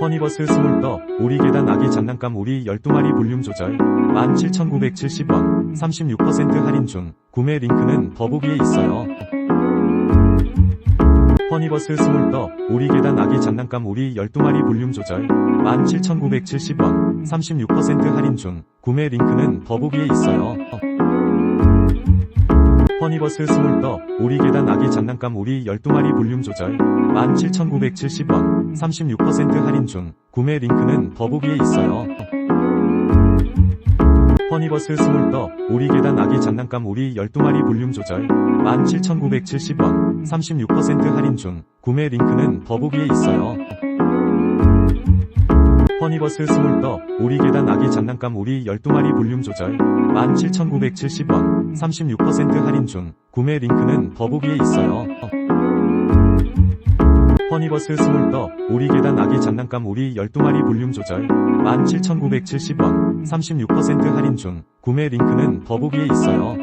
허니버스 스물떠 오리계단 아기 장난감 오리 12마리 볼륨 조절 17,970원 36% 할인 중 구매 링크는 더보기에 있어요. 허니버스 스물떠 오리계단 아기 장난감 오리 12마리 볼륨 조절 17,970원 36% 할인 중 구매 링크는 더보기에 있어요. 허니버스 스물떠 오리계단 아기 장난감 오리 12마리 볼륨 조절 17,970원 36% 할인 중 구매 링크는 더보기에 있어요. 허니버스 스물떠 오리계단 아기 장난감 오리 12마리 볼륨 조절 17,970원 36% 할인 중 구매 링크는 더보기에 있어요. 허니버스 스물떠 오리 계단 아기 장난감 오리 12마리 볼륨 조절 17,970원 36% 할인 중 구매 링크는 더보기에 있어요. 허니버스 스물떠 오리 계단 아기 장난감 오리 12마리 볼륨 조절 17,970원 36% 할인 중 구매 링크는 더보기에 있어요.